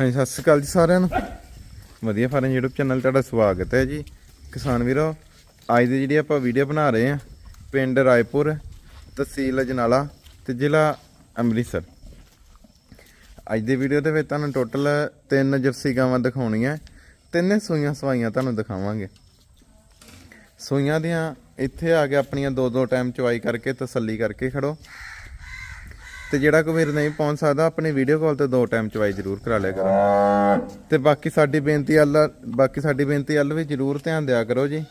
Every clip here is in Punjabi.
ਹਾਂਜੀ, ਸਤਿ ਸ਼੍ਰੀ ਅਕਾਲ ਜੀ ਸਾਰਿਆਂ ਨੂੰ। ਵਧੀਆ ਫਾਰਮ YouTube ਚੈਨਲ ਤੁਹਾਡਾ ਸਵਾਗਤ ਹੈ ਜੀ। ਕਿਸਾਨ ਵੀਰੋ, ਅੱਜ ਦੀ ਜਿਹੜੀ ਆਪਾਂ ਵੀਡੀਓ ਬਣਾ ਰਹੇ ਹਾਂ, ਪਿੰਡ ਰਾਏਪੁਰ, ਤਹਿਸੀਲ ਅਜਨਾਲਾ ਤੇ ਜ਼ਿਲ੍ਹਾ ਅੰਮ੍ਰਿਤਸਰ। ਅੱਜ ਦੀ ਵੀਡੀਓ ਦੇ ਵਿੱਚ ਤੁਹਾਨੂੰ ਟੋਟਲ ਤਿੰਨ ਜਰਸੀ ਗਾਵਾਂ ਦਿਖਾਉਣੀਆਂ, ਤਿੰਨੇ ਸੂਈਆਂ ਸਵਾਈਆਂ ਤੁਹਾਨੂੰ ਦਿਖਾਵਾਂਗੇ। ਸੂਈਆਂ ਦੀਆਂ ਇੱਥੇ ਆ ਕੇ ਆਪਣੀਆਂ ਦੋ ਦੋ ਟਾਈਮ ਚਵਾਈ ਕਰਕੇ ਤਸੱਲੀ ਕਰਕੇ ਖੜੋ। ਤੇ ਜਿਹੜਾ ਕੋਈ ਵੀਰ ਨਹੀਂ ਪਹੁੰਚ ਸਕਦਾ, ਆਪਣੀ ਵੀਡੀਓ ਕਾਲ ਤੇ ਦੋ ਟਾਈਮ ਚਵਾਈ ਜ਼ਰੂਰ ਕਰਾ ਲਿਆ ਕਰੋ। ਤੇ ਬਾਕੀ ਸਾਡੀ ਬੇਨਤੀ ਅੱਲ, ਬਾਕੀ ਸਾਡੀ ਬੇਨਤੀ ਅੱਲ ਵੀ ਜ਼ਰੂਰ ਧਿਆਨ ਦਿਆ ਕਰੋ ਜੀ।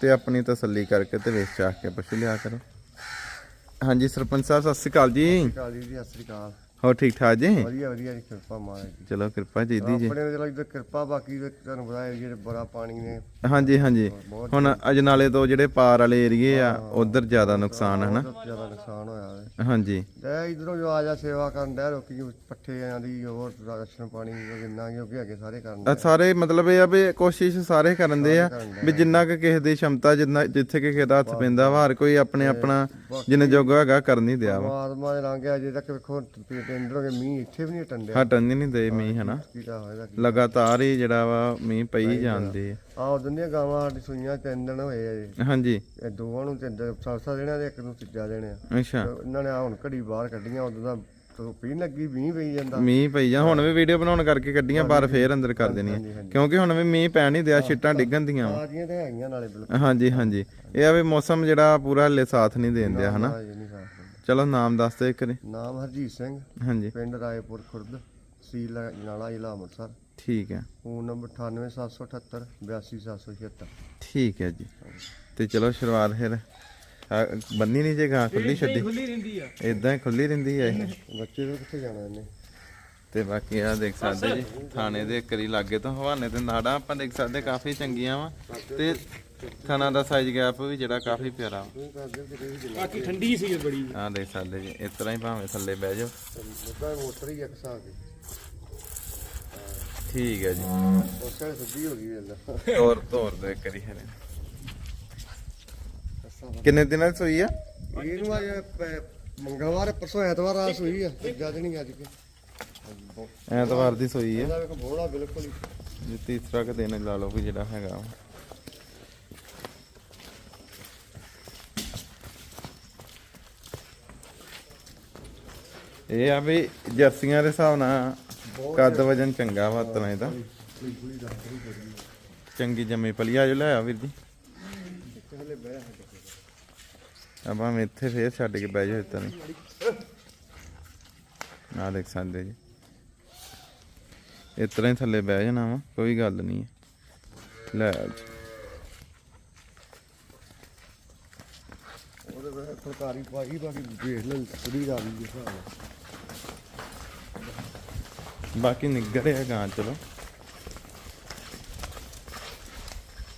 ਤੇ ਆਪਣੀ ਤਸੱਲੀ ਕਰਕੇ ਤੇ ਵੇਚ ਚਾਹ ਕੇ ਪਸ਼ੂ ਲਿਆ ਕਰੋ। ਹਾਂਜੀ, ਸਰਪੰਚ ਸਾਹਿਬ, ਸਤਿ ਸ਼੍ਰੀ ਅਕਾਲ ਜੀ। ਕਾਲ ਜੀ, ਸਤਿ ਸ੍ਰੀ ਅਕਾਲ। ਹੋਰ ਠੀਕ ਠਾਕ ਜੀ? ਵਧੀਆ ਵਧੀਆ ਜੀ ਕਿਰਪਾ ਮਹਾਰਾਜ ਦੀ। ਚਲੋ ਕਿਰਪਾ ਚਾਹੀਦੀ ਜੀ। ਆਪਣੇ ਚਲੋ ਇੱਧਰ ਕਿਰਪਾ ਬਾਕੀ ਤੇ ਤੁਹਾਨੂੰ ਪਤਾ ਏਰੀਏ 'ਚ ਬੜਾ ਪਾਣੀ ਨੇ। ਹਾਂਜੀ ਹਾਂਜੀ। ਹੁਣ ਅਜਨਾਲੇ ਤੋਂ ਜਿਹੜੇ ਪਾਰ ਵਾਲੇ ਏਰੀਏ ਆ ਉਧਰ ਜ਼ਿਆਦਾ ਨੁਕਸਾਨ ਹੈ ਨਾ ਬਹੁਤ ਜ਼ਿਆਦਾ ਨੁਕਸਾਨ ਹੋਇਆ ਹੈ ਹਾਂਜੀ। ਤੇ ਇਧਰੋਂ ਜੋ ਆ ਜਾ ਸੇਵਾ ਕਰਨ ਦਾ ਲੋਕੀ ਪੱਠੇ ਆਂ ਦੀ ਹੋਰ ਰਾਸ਼ਨ ਪਾਣੀ ਜਿੰਨਾ ਜੋ ਕਿ ਅੱਗੇ ਸਾਰੇ ਕਰਨ ਆ ਸਾਰੇ ਮਤਲਬ ਇਹ ਆ ਵੀ ਕੋਸ਼ਿਸ਼ ਸਾਰੇ ਕਰਨ ਦੇ ਆ ਵੀ ਜਿੰਨਾ ਕਿ ਕਿਸੇ ਦੀ ਸ਼ਮਤਾ ਜਿੰਨਾ ਜਿੱਥੇ ਕਿ ਕਿਸੇ ਦਾ ਹੱਥ ਪੈਂਦਾ ਵਾ ਹਰ ਕੋਈ ਆਪਣੇ ਆਪਣਾ ਜਿੰਨੇ ਜੋਗਾ ਹੈਗਾ ਕਰ ਨਹੀਂ ਦਿਆ ਵਾ। ਪਰਮਾਤਮਾ ਦੇ ਰੰਗ ਅਜੇ ਤੱਕ ਵੇਖੋ ਟੈਂਡਰ ਹੋ ਗਏ ਮੀਂਹ ਇੱਥੇ ਵੀ ਨਹੀਂ ਟੰਡਿਆ। ਹਟਣ ਨਹੀਂ ਦੇ ਮੀਂਹ ਹਨਾ? ਹੋਏਗਾ ਲਗਾਤਾਰ ਹੀ ਜਿਹੜਾ ਵਾ ਮੀਂਹ ਪਈ ਜਾਂਦੇ ਆ ਉਦੋਂ ਦੀਆਂ ਗਾਵਾਂ ਸਾਡੀ ਸੂਈਆਂ ਤਿੰਨ ਦਿਨ ਹੋਏ ਆ ਜੀ। ਹਾਂਜੀ। ਇਹ ਦੋਵਾਂ ਨੂੰ ਤਿੰਨ ਦੇਣਾ ਤੇ ਇੱਕ ਨੂੰ ਤੀਜਾ ਦੇਣਾ ਅੱਛਾ। ਇਹਨਾਂ ਨੇ ਆਹ ਹੁਣ ਘੜੀ ਬਾਹਰ ਕੱਢੀਆਂ ਉਦੋਂ ਦਾ ਹੀ ਲੱਗੀ ਮੀਂਹ ਪਈ ਜਾਂਦਾ। ਮੀਂਹ ਪਈ ਜਾ ਹੁਣ ਵੀ ਵੀਡੀਓ ਬਣਾਉਣ ਕਰਕੇ ਕੱਢੀਆਂ ਪਰ ਫੇਰ ਅੰਦਰ ਕਰ ਦੇਣੀਆਂ। ਕਿਉਂਕਿ ਹੁਣ ਵੀ ਮੀਂਹ ਪੈਣ ਨਹੀਂ ਦਿਆ ਛਿੱਟਾਂ ਡਿੱਗਣ ਦੀਆਂ ਵਾ। ਆ ਗਈਆਂ ਤੇ ਹੈਗੀਆਂ ਨਾਲੇ ਬਿਲਕੁਲ। ਹਾਂਜੀ ਹਾਂਜੀ। ਇਹ ਆ ਵੀ ਮੌਸਮ ਜਿਹੜਾ ਪੂਰਾ ਹਲੇ ਸਾਥ ਨਹੀਂ ਦੇਣ ਦਿਆ ਹਨਾ। ਚਲੋ ਨਾਮ ਦੱਸ ਦੇ ਇੱਕ ਵਾਰੀ। ਨਾਮ ਹਰਜੀਤ ਸਿੰਘ। ਹਾਂਜੀ। ਪਿੰਡ ਰਾਏਪੁਰ ਖੁਰਦ ਸੀਲ ਨਾਲਾ ਜ਼ਿਲ੍ਹਾ ਅੰਮ੍ਰਿਤਸਰ। ਠੀਕ ਹੈ। ਫੋਨ ਨੰਬਰ 98778 82776 ਠੀਕ ਹੈ ਜੀ। ਤੇ ਚਲੋ ਸ਼ੁਰੂਆਤ ਫਿਰ ਬੰਨੀ ਨਹੀਂ ਜੇਗਾ ਖੁੱਲੀ ਛੱਡੀ? ਖੁੱਲੀ ਰਹਿੰਦੀ ਆ। ਇਦਾਂ ਹੀ ਖੁੱਲੀ ਰਹਿੰਦੀ ਹੈ ਇਹ? ਬੱਚੇ ਨੂੰ ਕਿੱਥੇ ਜਾਣਾ ਇਹਨੇ? ਤੇ ਬਾਕੀ ਆ ਦੇਖ ਸਕਦੇ ਜੀ ਥਾਣੇ ਦੇ ਕਰੀ ਲਾਗੇ ਤੋਂ ਹਵਾਨੇ ਤੇ ਨਾੜਾ ਆਪਾਂ ਦੇਖ ਸਕਦੇ ਕਾਫੀ ਚੰਗੀਆਂ ਵਾ। ਤੇ ਥਾਣਾ ਦਾ ਸਾਈਜ਼ ਗੈਪ ਵੀ ਜਿਹੜਾ ਕਾਫੀ ਪਿਆਰਾ। ਵਾ ਬਾਕੀ ਠੰਡੀ ਸੀ ਬੜੀ। ਆ ਦੇਖ ਸਕਦੇ ਜੀ ਇਸ ਤਰ੍ਹਾਂ ਹੀ ਭਾਵੇਂ ਥੱਲੇ ਬਹਿ ਜਾਓ। ਮੁੱਦਾ ਮੋਟਰ ਹੀ ਇੱਕ ਹਿਸਾਬ ਦੀ ਠੀਕ ਹੈ ਜੀ। ਉਸੇ ਸਿੱਧੀ ਹੋ ਗਈ ਇਹਦਾ ਤੋਰ ਤੋਰ ਦੇ ਕਰੀ ਹਰੇ। ਕਿੰਨੇ ਦਿਨਾਂ ਦੀ ਸੋਈ ਆ? ਇਹਨੂੰ ਅੱਜ ਪ- ਮੰਗਲਵਾਰ ਪਰਸੋਂ ਐਤਵਾਰ ਆ ਸੂਈ ਆ ਤੀਜਾ ਦਿਨ ਹੀ ਅੱਜ ਕੇ। ਐਤਵਾਰ ਦੀ ਸੋਈ ਆ। ਇਹਦਾ ਵੇਖ ਬੋੜਾ ਬਿਲਕੁਲ ਹੀ। ਜੀ ਤੀਸਰਾ ਕਿ ਦਿਨ ਲਾ ਲਓ ਵੀ ਜਿਹੜਾ ਹੈਗਾ। ਵਾ। ਇਹ ਆ ਵੀ ਜਰਸੀਆਂ ਦੇ ਹਿਸਾਬ ਨਾਲ ਕੱਦ ਵਜਨ ਚੰਗਾ ਵਾ ਤਨਾ ਇਹਦਾ। ਚੰਗੀ ਜੰਮੀ ਪਲੀ ਆ ਜੋ ਲੈ ਆ ਵੀਰ ਜੀ। ਆਪਾਂ ਮੈਂ ਇੱਥੇ ਫੇਰ ਛੱਡ ਕੇ ਬਹਿ ਜਾ ਤਨੇ ਆ ਦੇਖ ਸਕਦੇ ਜੀ। ਇਸ ਤਰ੍ਹਾਂ ਹੀ ਥੱਲੇ ਬਹਿ ਜਾਣਾ ਵਾ, ਕੋਈ ਗੱਲ ਨਹੀਂ ਲੈ ਜੀ। ਉਹਦੇ ਵਿੱਚ ਫੁਲਕਾਰੀ ਪਾਈ, ਬਾਕੀ ਦੇਖ ਲੈ, ਕੁੜੀ ਦਾ ਵੀ ਹਿਸਾਬ ਬਾਕੀ ਨਿੱਗਰ ਹੈ ਗਾਂ ਚਲੋ।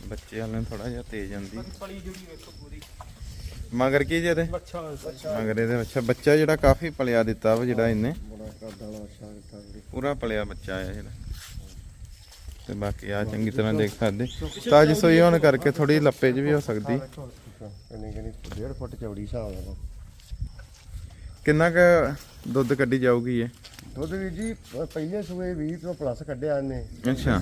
ਬੱਚੇ ਵਾਲੇ ਥੋੜਾ ਜਿਹਾ ਤੇਜ਼ ਆਂਦੀ ਪਲੀ ਜੁੜੀ ਵੇਖੋ ਪੂਰੀ। ਮਗਰ ਕੀ ਜੇ ਤੇ ਅੱਛਾ ਮਗਰ ਇਹਦੇ ਅੱਛਾ ਬੱਚਾ ਜਿਹੜਾ ਕਾਫੀ ਪਲਿਆ ਦਿੱਤਾ ਵਾ ਜਿਹੜਾ ਇਹਨੇ। ਪੂਰਾ ਪਲਿਆ ਬੱਚਾ ਆ ਜਿਹੜਾ। ਤੇ ਬਾਕੀ ਆ ਚੰਗੀ ਤਰ੍ਹਾਂ ਦੇਖ ਸਕਦੇ। ਤਾਜੀ ਸੋਈ ਹੋਣ ਕਰਕੇ ਥੋੜੀ ਲੱਪੇ 'ਚ ਵੀ ਹੋ ਸਕਦੀ। ਕਿੰਨੀ ਕਿੰਨੀ 1.5 ਫੁੱਟ ਚੌੜੀ ਹਿਸਾਬ ਦਾ ਕਿੰਨਾ ਕ ਦੁੱਧ ਕੱਢੀ ਜਾਊਗੀ ਇਹ? ਦੁੱਧ ਵੀ ਜੀ ਪ- ਪਹਿਲੇ ਸੂਏ 20 ਤੋਂ ਪਲੱਸ ਕੱਢਿਆ ਇਹਨੇ। ਅੱਛਾ।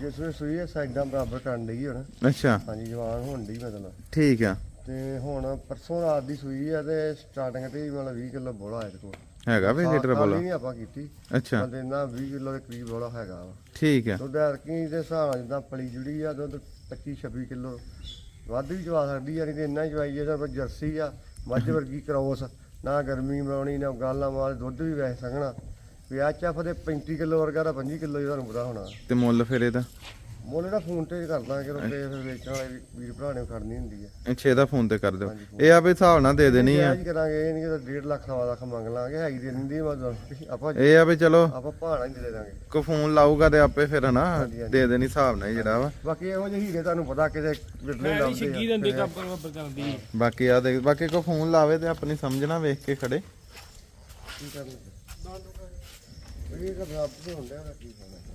ਜਿਸ ਸੂਏ ਸੂਈ ਹੈ ਸਾਈਡਾਂ ਬਰਾਬਰ ਕਰਨ ਲਈ ਹੁਣ। ਅੱਛਾ। ਹਾਂਜੀ ਜਵਾਨ ਹੋਣ ਦੀ ਮਤਲਬ ਠੀਕ ਆ। ਤੇ ਹੁਣ ਪਰਸੋਂ ਰਾਤ ਦੀ ਸੂਈ ਆ ਤੇ ਸਟਾਰਟਿੰਗ ਤੇ ਹੀ ਮਤਲਬ 20 ਕਿਲੋ ਬੋਲਾ ਇਹਦੇ ਕੋਲ। ਹੈਗਾ ਵੀ ਲੀਟਰ ਬੋਲਾ? ਨਹੀਂ ਆਪਾਂ ਕੀਤੀ। ਅੱਛਾ। ਬੰਦੇ ਨਾ 20 ਕਿਲੋ ਦੇ ਕਰੀਬ ਬੋਲਾ ਹੈਗਾ ਵਾ। ਠੀਕ ਆ। ਦੁੱਧ ਐਰਕੀ ਦੇ ਹਿਸਾਬ ਨਾਲ ਜਿੱਦਾਂ ਪਲੀ ਜੁੜੀ ਆ ਦੁੱਧ 25 26 ਕਿਲੋ। ਵੱਧ ਵੀ ਚਵਾ ਸਕਦੀ ਆ ਨਹੀਂ ਤੇ ਇੰਨਾ ਹੀ ਚਵਾਈ ਇਹਦਾ ਪਰ ਜਰਸੀ ਆ ਮੱਝ ਵਰਗੀ ਕਰੋਸ। ਨਾ ਗਰਮੀ ਮਰਾਉਣੀ, ਨਾ ਗਾਲਾਂ ਮਾਰ ਦੁੱਧ ਵੀ ਵੈਸੇ ਸੰਘਣਾ। ਵੀ ਆ ਚਾਫ ਦੇ 35 ਕਿਲੋ ਵਰਗਾ ਦਾ 25 ਕਿਲੋ ਹੀ ਤੁਹਾਨੂੰ ਪਤਾ ਹੋਣਾ। ਤੇ ਮੁੱਲ ਫਿਰ ਇਹਦਾ? ਮੁੱਲ ਫੋਨ ਤੇ ਕਰਦਾ ਕਿ ਰੁਪਏ ਫਿਰ ਵੇਚਣ ਵਾਲੇ ਵੀ- ਵੀਰ ਭਰਾ ਨੇ ਖੜਨੀ ਹੁੰਦੀ ਹੈ। ਅੱਛਾ ਇਹਦਾ ਫੋਨ ਤੇ ਕਰ ਦਿਓ ਇਹ ਆ ਵੀ ਹਿਸਾਬ ਨਾਲ ਦੇ ਦੇਣੀ ਆ। ਜਾਇਜ਼ ਕਰਾਂਗੇ ਇਹ ਨਹੀਂ ਕਿ 1.5 ਲੱਖ ਸਵਾ ਲੱਖ ਮੰਗ ਲਾਂਗੇ ਹੈਗੀ ਦੇ ਦਿੰਦੀ ਆਪਾਂ ਇਹ ਆ ਵੀ ਚਲੋ। ਆਪਾਂ ਭਾਣਾ ਹੀ ਦੇ ਦਾਂਗੇ ਕੋ ਫੋਨ ਲਾਊਗਾ ਤੇ ਆਪੇ ਫਿਰ ਹਨਾ ਦੇ ਦੇਣੀ ਹਿਸਾਬ ਨਾਲ ਹੀ ਜਿਹੜਾ ਵਾ। ਬਾਕੀ ਇਹੋ ਜਿਹੇ ਹੀਰੇ ਤੁਹਾਨੂੰ ਪਤਾ ਕਿਤੇ ਪੈਲੀ ਲੱਭਦੇ ਛਿੱਗੀ ਦਿੰਦੇ ਕੱਪਰ ਵੱਬਰ ਜਾਂਦੀ। ਬਾਕੀ ਆ ਦੇਖ ਬਾਕੀ ਕੋ ਫੋਨ ਲਾਵੇ ਤੇ ਆਪਣੀ ਸਮਝਣਾ ਵੇਖ ਕੇ ਖੜੇ। ਕੀ ਕਰਨਾ? ਇਹ ਤਾਂ ਰੱਬ ਦੇ ਹੁੰਦੇ ਆ ਕੀ ਕਰਨਾ?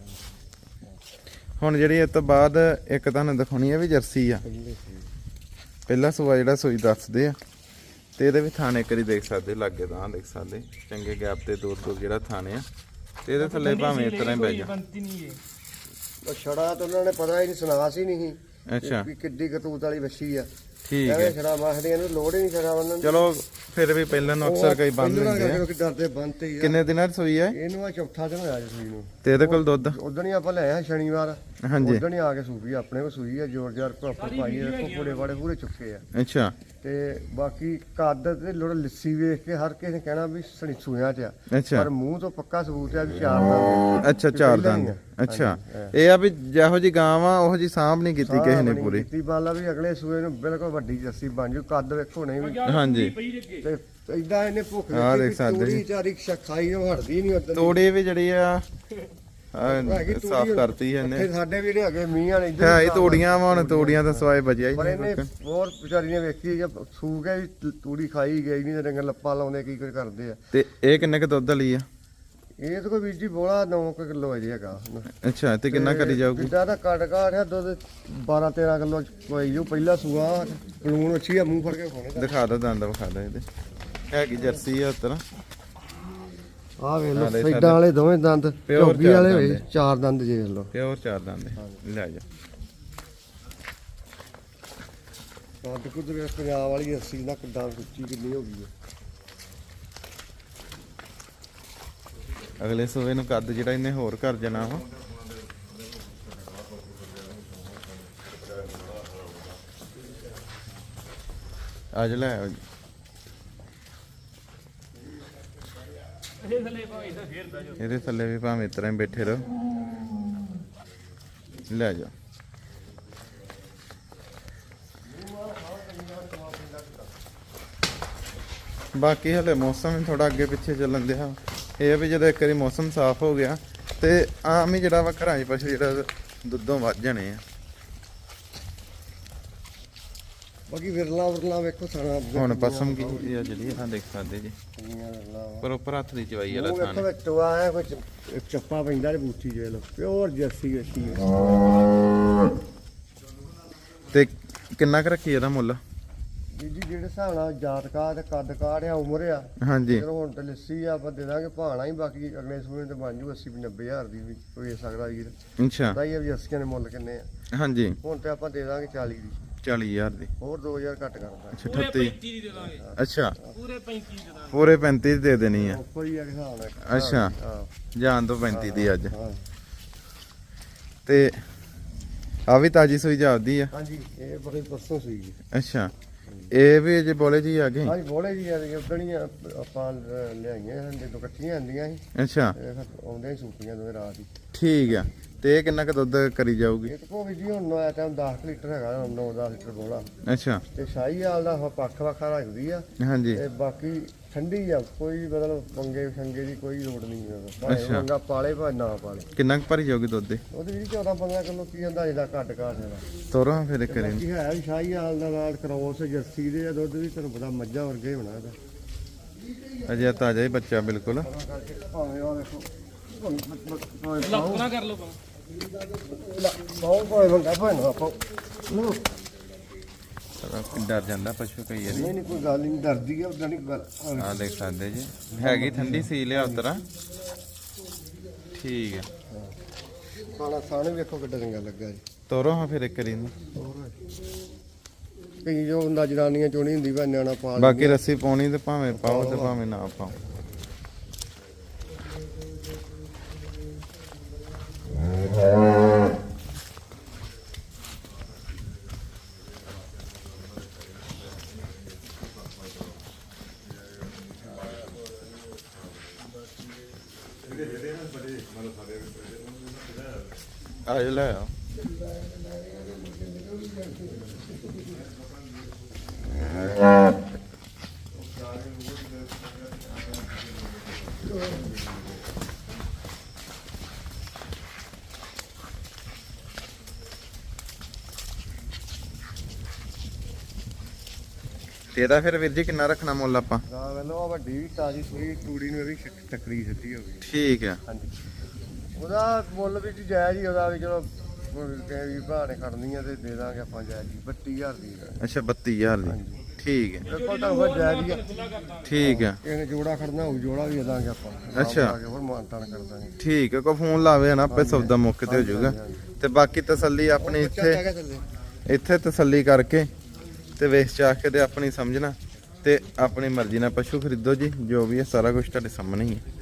ਹੁਣ ਜਿਹੜੀ ਇਸ ਤੋਂ ਬਾਅਦ ਇੱਕ ਤੁਹਾਨੂੰ ਦਿਖਾਉਣੀ ਆ ਵੀ ਜਰਸੀ ਆ। ਪਹਿਲੇ ਸੀ ਸੂਆ ਜਿਹੜਾ ਸੂਈ ਦੱਸਦੇ ਆ। ਤੇ ਇਹਦੇ ਵੀ ਥਾਣੇ ਕਰੀ ਦੇਖ ਸਕਦੇ ਲਾਗੇ ਤਾਂ ਦੇਖ ਸਕਦੇ। ਚੰਗੇ ਗੈਪ ਤੇ ਦੂਰ ਦੂਰ ਜਿਹੜਾ ਥਾਣੇ ਆ। ਤੇ ਇਹਦੇ ਥੱਲੇ ਭਾਵੇਂ ਇਸ ਤਰ੍ਹਾਂ ਹੀ ਬਹਿ ਜਾ। ਇਹ ਛੜਾ ਤਾਂ ਉਹਨਾਂ ਨੇ ਪਤਾ ਹੀ ਨਹੀਂ ਸੁਨਾਸ ਹੀ ਨਹੀਂ। ਅੱਛਾ। ਵੀ ਕਿੱਡੀ ਕਤੂਤ ਵਾਲੀ ਵੱਛੀ ਆ। ਠੀਕ ਹੈ। ਛੜਾ ਮਾਖਦੇ ਇਹਨੂੰ ਲੋੜ ਹੀ ਨਹੀਂ ਛੜਾ ਬੰਨਣ ਦੀ। ਚਲੋ ਫਿਰ ਵੀ ਪਹਿਲਾਂ ਨੂੰ ਅਕਸਰ ਕਈ ਬੰਦ ਪਹਿਲਾਂ ਹੁੰਦੇ ਆ। ਕਰਕੇ ਡਰਦੇ ਬੰਦ ਹੀ ਆ। ਕਿੰਨੇ ਦਿਨਾਂ ਦੀ ਸੂਈ ਹੈ? ਇਹਨੂੰ ਆ ਚੌਥਾ ਦਿਨ ਹੋਇਆ ਜੀ ਸੂਈ ਨੂੰ। ਤੇ ਇਹਦੇ ਕੋਲ ਦੁੱਧ? ਉਦੋਂ ਹੀ ਆਪਾਂ ਲੈ ਆਏ ਸ਼ਨੀਵਾਰ। ਹਾਂਜੀ। ਉਦੋਂ ਹੀ ਆ ਕੇ ਸੂਈ ਆਪਣੇ ਕੋ ਸੂਈ ਆ ਜੋਰ ਜਾਰ ਪ੍ਰੋਪਰ ਪਾਈ ਆ ਦੇਖੋ ਕੋੜੇ ਵਾੜੇ ਪੂਰੇ ਚੁੱਕੇ ਆ। ਅੱਛਾ। ਤੇ ਬਾਕੀ ਕੱਦ ਤੇ ਲੋੜ ਲੱਸੀ ਵੇਖ ਕੇ ਹਰ ਕਿਸੇ ਨੇ ਕਹਿਣਾ ਵੀ ਸਣੀ ਸੂਈਆਂ ਚ ਆ। ਅੱਛਾ। ਪਰ ਮੂੰਹ ਤੋਂ ਪੱਕਾ ਸਬੂਤ ਆ ਵੀ ਚਾਰ ਦਾ ਅੱਛਾ ਚਾਰ ਦੰਦ। ਅੱਛਾ। ਇਹ ਆ ਵੀ ਜਿਹੋ ਜੀ ਗਾਂ ਵਾ ਉਹੋ ਜੀ ਸਾਂਭ ਨਹੀਂ ਕੀਤੀ ਕਿਸੇ ਨੇ ਪੂਰੀ। ਕੀਤੀ ਬਾਲਾ ਵੀ ਅਗਲੇ ਸੂਏ ਨੂੰ ਬਿਲਕੁਲ ਵੱਡੀ ਜੱਸੀ ਬਣ ਜੂ ਕੱਦ ਵੇਖੋ ਨਹੀਂ ਵੀ। ਹਾਂਜੀ। ਤੇ ਇਦਾਂ ਇਹਨੇ ਭੁੱਖ ਆਹ ਦੇਖ ਸਕਦੇ ਤੂੜੀ ਜੀ। ਚਾਰੀ ਸ਼ਖਾਈ ਉਹ ਹਟਦੀ ਨਹੀਂ ਉਦੋਂ ਤੋੜੀ ਵੀ ਜਿਹੜੀ ਆ ਆਹ, ਤੂੜੀ ਸਾਫ਼ ਕਰਤੀ ਹੈ ਇਹਨੇ ਸਾਡੇ ਵੀ ਨੇ ਹੈਗੇ ਮੀਂਹ ਵਾਲੇ ਇੱਧਰ ਹੈ ਸਾਫ਼ ਤੋੜੀਆਂ ਵਾ ਹੁਣ ਤੋੜੀਆਂ। ਤਾਂ ਸਵਾਏ ਬਜਿਆ ਹੀ ਪਰ ਨਹੀਂ ਇਹਨੇ। ਹੋਰ ਵਿਚਾਰੀ ਨੇ ਵੇਖੀ ਜੇ ਸੂ ਕੇ ਵੀ ਤੂੜੀ ਖਾਈ ਗਈ ਨਹੀਂ ਤੇ ਡੰਗਰ ਲੱਪਾ ਲਾਉਂਦੇ ਕੀ ਕੁਝ ਕਰਦੇ ਆ। ਤੇ ਇਹ ਕਿੰਨੇ ਕ ਦੁੱਧ ਲਈ ਆ? ਇਹ ਤਾਂ ਕੋਈ ਵੀਰ ਜੀ ਬੋਲਾ 9 ਕਿਲੋ ਅਜੇ ਹੈਗਾ। ਅੱਛਾ ਤੇ ਕਿੰਨਾ ਕਰੀ ਜਾਊਗੀ? ਜਿੱਦਾਂ ਦਾ ਕੱਟ ਕਾਟ ਹੈ ਦੁੱਧ 12 13 ਕਿਲੋ ਕੋਈ ਜੋ ਪਹਿਲਾ ਸੂਆ ਕਲੂਣ ਅੱਛੀ ਆ ਮੂੰਹ ਫੜ ਕੇ ਖਾਣੇ ਦਿਖਾ ਦੋ ਦੰਦ ਵਿਖਾ ਦੋ ਇਹਦੇ। ਹੈਗੀ ਜਰਸੀ ਆ ਉਸ ਤਰ੍ਹਾਂ ਆ ਵੇਖ ਹਾਂ, ਦੇ ਸਾਈਡਾਂ ਵਾਲੇ ਦੋਵੇਂ ਦੰਦ ਚਾਰ ਵਾਲੇ ਦੰਦ ਹੋਏ ਹੈ। ਚਾਰ ਦੰਦ ਜੇ ਵੇਖ ਲਓ। ਪਿਓਰ ਚਾਰ ਦੰਦ ਹੈ। ਲੈ ਜਾ। ਕੱਦ ਕੁੱਦ ਵੇਖ ਪੰਜਾਬ ਵਾਲੀ ਅੱਸੀ ਨਾ ਕਿੱਦਾਂ ਉੱਚੀ ਕਿੰਨੀ ਹੋ ਗਈ ਹੈ। ਅਗਲੇ ਸੂਏ ਨੂੰ ਕੱਦ ਜਿਹੜਾ ਇਹਨੇ ਹੋਰ ਕਰ ਜਾਣਾ ਵਾ। ਅੱਜ ਲੈ ਆਓ ਜੀ। ਥੱਲੇ ਇਹਦੇ ਥੱਲੇ ਵੀ ਭਾਵੇਂ ਇਸ ਤਰ੍ਹਾਂ ਹੀ ਬੈਠੇ ਰਹੋ। ਲੈ ਜਾ। ਬਾਕੀ ਹਲੇ ਮੌਸਮ ਥੋੜਾ ਅੱਗੇ ਪਿੱਛੇ ਚੱਲਣ ਦਿਆ। ਇਹ ਵੀ ਜਦੋਂ ਇੱਕ ਵਾਰੀ ਮੌਸਮ ਸਾਫ਼ ਹੋ ਗਿਆ ਤੇ ਆਮ ਹੀ ਜਿਹੜਾ ਵਾ ਘਰਾਂ 'ਚ ਪਸ਼ੂ ਜਿਹੜਾ ਦੁੱਧੋਂ ਵੱਧ ਜਾਣੇ ਆ। ਬਾਕੀ ਵਿਰਲਾ ਵਿਰਲਾ ਵੇਖੋ ਸਾਰਾ ਹੁਣ ਪਸਮ ਕੀ ਆ ਜਿਹੜੀ ਆ ਦੇਖ ਸਕਦੇ ਜੀ। ਕਿੰਨੀਆਂ ਵਿਰਲਾ ਵਾ। ਪਰ ਉੱਪਰ ਹੱਥ ਦੀ ਚਵਾਈ ਵਾਲਾ ਉਹ ਵੇਖੋ ਥਾਨ ਵਿੱਚ ਟੋਆ ਹੈ ਕੁਝ ਚੱਪਾ ਪੈਂਦਾ ਤੇ ਬੂਥੀ ਜੇ ਲੋ ਪਿਓਰ ਜਰਸੀ ਹੈ ਤੇ ਕਿੰਨਾ ਕੁ ਰੱਖੀ ਇਹਦਾ ਮੁੱਲ? ਜੀ ਜੀ ਜਿਹੜੇ ਹਿਸਾਬ ਨਾਲ ਜਾਤ ਕਾ ਤੇ ਕੱਦ ਕਾੜ ਆ ਉਮਰ ਆ ਹਾਂਜੀ। ਚਲੋ ਹੁਣ ਤੇ ਲੱਸੀ ਆ ਆਪਾਂ ਦੇ ਦਾਂਗੇ ਭਾਣਾ ਹੀ ਬਾਕੀ ਅਗਲੇ ਸੂਏ ਤੇ ਬਣ ਜੂ 80 90000 ਦੀ ਵੀ ਕੋਈ ਸਕਦਾ ਵੀਰ। ਅੱਛਾ। ਪਤਾ ਹੀ ਆ ਵੀ ਅੱਸੀਆਂ ਦੇ ਮੁੱਲ ਕਿੰਨੇ ਆ। ਹਾਂਜੀ। ਹੁਣ ਤੇ ਆਪਾਂ ਦੇ ਦਾਂਗੇ 40 ਦੀ। 40000 ਦੀ। ਹੋਰ 2000 ਘੱਟ ਕਰਦਾ ਅੱਛਾ ਪੂਰੇ 38 35 ਦੀ ਦੇ ਦਾਂਗੇ। ਅੱਛਾ। ਪੂਰੇ 35 ਦੀ ਦੇ ਦਾਂਗੇ। ਪੂਰੇ 35 ਦੀ ਦੇ ਦੇਣੀ ਆ। ਉੱਪਰ ਹੀ ਆ ਕੇ ਹਿਸਾਬ ਨਾਲ ਅੱਛਾ। ਹਾਂ। ਜਾਣ ਤੋਂ 35 ਦੀ ਅੱਜ। ਹਾਂ। ਤੇ ਆ ਵੀ ਤਾਜੀ ਸੂਈ ਜਾਪਦੀ ਆ। ਹਾਂਜੀ ਇਹ ਬੜੇ ਪਰਸੋਂ ਸੀ ਜੀ। ਅੱਛਾ। ਇਹ ਵੀ ਜੇ ਬੋਲੇ ਜੀ ਆ ਗਏ। ਹਾਂਜੀ ਬੋਲੇ ਜੀ ਯਾਰ ਉਦਣੀ ਆਪਾਂ ਲਿਆਈਆਂ ਹੰਦੇ ਤੋਂ ਇਕੱਠੀਆਂ ਆਂਦੀਆਂ ਸੀ। ਅੱਛਾ। ਇਹ ਫਿਰ ਆਉਂਦੇ ਹੀ ਸੂਪੀਆਂ ਦੋਵੇਂ ਰਾਤ ਹੀ। ਠੀਕ ਆ। ਤੇ ਇਹ ਕਿੰਨਾ ਕੁ ਦੁੱਧ ਕਰੀ ਜਾਊਗੀ? ਇਹ ਕੋ ਵੀ ਜੀ ਹੁਣ ਆਇਆ ਟਾਈਮ 10 ਲੀਟਰ ਹੈਗਾ 9-10 ਲੀਟਰ ਬੋਲਾ। ਅੱਛਾ। ਤੇ ਸ਼ਾਹੀ ਹਾਲ ਦਾ ਪੱਖ ਵੱਖਰਾ ਰੱਖਦੀ ਆ। ਹਾਂਜੀ। ਤੇ ਬਾਕੀ ਠੰਡੀ ਆ ਕੋਈ ਮਤਲਬ ਪੰਗੇ ਸੰਗੇ ਦੀ ਕੋਈ ਲੋੜ ਨਹੀਂ ਮਤਲਬ ਭਾਵੇਂ ਅੱਛਾ। ਮੰਗਾ ਪਾਲੇ ਭਾਵੇਂ ਨਾ ਪਾਲੇ। ਕਿੰਨਾ ਕੁ ਭਰੀ ਜਾਊਗੀ ਦੁੱਧ ਦੀ? ਉਹਦੇ ਵਿੱਚ 14 15 ਕਿਲੋ ਕੀ ਜਾਂਦਾ ਜਿਹਦਾ ਘੱਟ ਘਾਟ ਹੈਗਾ ਤੋਰੋ ਫਿਰ ਇੱਕ ਬਾਕੀ ਹੈ ਵੀ ਸ਼ਾਹੀ ਹਾਲ ਦਾ ਨਾਲ ਕ੍ਰੋਸ ਜਰਸੀ ਦੇ ਆ ਦੁੱਧ ਵੀ ਤੁਹਾਨੂੰ ਪਤਾ ਮੱਝਾਂ ਵਰਗਾ ਹੀ ਹੋਣਾ ਇਹਦਾ। ਅਜੇ ਤਾਜ਼ਾ ਹੀ ਬੱਚਾ ਬਿਲਕੁਲ। ਭਾਵੇਂ ਉਹ ਦੇਖੋ ਭਾਵੇਂ ਲੱਪਣਾ ਕਰ ਲਓ ਭਾਵੇਂ। ਬਹੁਤ ਭਾਵੇਂ ਬੰਦਾ ਭਾਵੇਂ ਨਾ ਪਾਓ। ਡਰ ਜਾਂਦਾ ਪਸ਼ੂ ਕਈ ਵਾਰੀ। ਨਹੀਂ ਨਹੀਂ ਕੋਈ ਗੱਲ ਨਹੀਂ ਡਰਦੀ ਆ ਉਦਾਂ ਨਹੀਂ ਗੱਲ ਹਾਂ। ਆ ਦੇਖ ਸਕਦੇ ਜੀ। ਹੈਗੀ ਠੰਡੀ ਸੀ ਲਿਆ ਉਤਰਾ ਠੀਕ ਆ। ਖਾਣਾ ਸਾਣੇ ਵੇਖੋ ਕਿੱਡਾ ਚੰਗਾ ਲੱਗਾ ਜੀ। ਤੋਰੋ ਹਾਂ ਫਿਰ ਇੱਕ ਵਾਰੀ ਇਹਨੂੰ। ਕਈ ਜੋ ਹੁੰਦਾ ਜਨਾਨੀਆਂ ਚੋਣੀ ਹੁੰਦੀ ਵਾ ਨਿਆਣਾ ਪਾਲ ਬਾਕੀ ਰੱਸੀ ਪਾਉਣੀ ਤੇ ਭਾਵੇਂ ਪਾਓ ਤੇ ਭਾਵੇਂ ਨਾ ਪਾਓ। ਆਜ ਲੈ ਆ। ਤੇ ਇਹਦਾ ਫਿਰ ਵੀਰ ਜੀ ਕਿੰਨਾ ਰੱਖਣਾ ਮੁੱਲ ਆਪਾਂ? ਹਾਂ ਵੇਲੋ ਆ ਵੱਡੀ ਵੀ ਤਾਜੀ ਸੂਈ ਤੂੜੀ ਨੂੰ ਵੀ ਛਕ- ਟੱਕਰੀ ਸਿੱਧੀ ਹੋ ਗਈ। ਠੀਕ ਆ। ਹਾਂਜੀ। ਉਹਦਾ ਮੁੱਲ ਵੀ ਜੀ ਜਾਇਜ਼ ਹੀ ਉਹਦਾ ਵੀ ਚਲੋ ਕਹੇ ਵੀ ਖੜਨੀ ਆ ਤੇ ਦੇ ਦਾਂਗੇ ਆਪਾਂ ਜਾਇਜ਼ ਜੀ 32000 ਦੀ ਹੈ। ਅੱਛਾ 32000 ਦੀ। ਠੀਕ ਹੈ। ਬਿਲਕੁਲ ਤਾਂ ਹੋ ਜਾਇਜ਼ ਹੀ ਆ। ਠੀਕ ਹੈ। ਇਹਨੇ ਜੋੜਾ ਖੜਨਾ ਹੋਊ ਜੋੜਾ ਵੀ ਦਾਂਗੇ ਆਪਾਂ। ਅੱਛਾ। ਕੇ ਹੋਰ ਮਾਨਤਾਨ ਕਰ ਦਾਂਗੇ। ਠੀਕ ਹੈ ਕੋ ਫੋਨ ਲਾਵੇ ਨਾ ਆਪੇ ਸੌਦਾ ਮੌਕੇ ਤੇ ਹੋ ਜਾਊਗਾ। ਤੇ ਬਾਕੀ ਤਸੱਲੀ ਆਪਣੀ ਇੱਥੇ ਇੱਥੇ ਤਸੱਲੀ ਕਰਕੇ ਤੇ ਵੇਚ ਚਾਖ ਕੇ ਤੇ ਆਪਣੀ ਸਮਝਣਾ ਤੇ ਆਪਣੀ ਮਰਜ਼ੀ ਨਾਲ ਪਸ਼ੂ ਖਰੀਦੋ ਜੀ ਜੋ ਵੀ ਹੈ ਸਾਰਾ ਕੁਝ ਤੁਹਾਡੇ ਸਾਹਮਣੇ ਹੀ ਹੈ।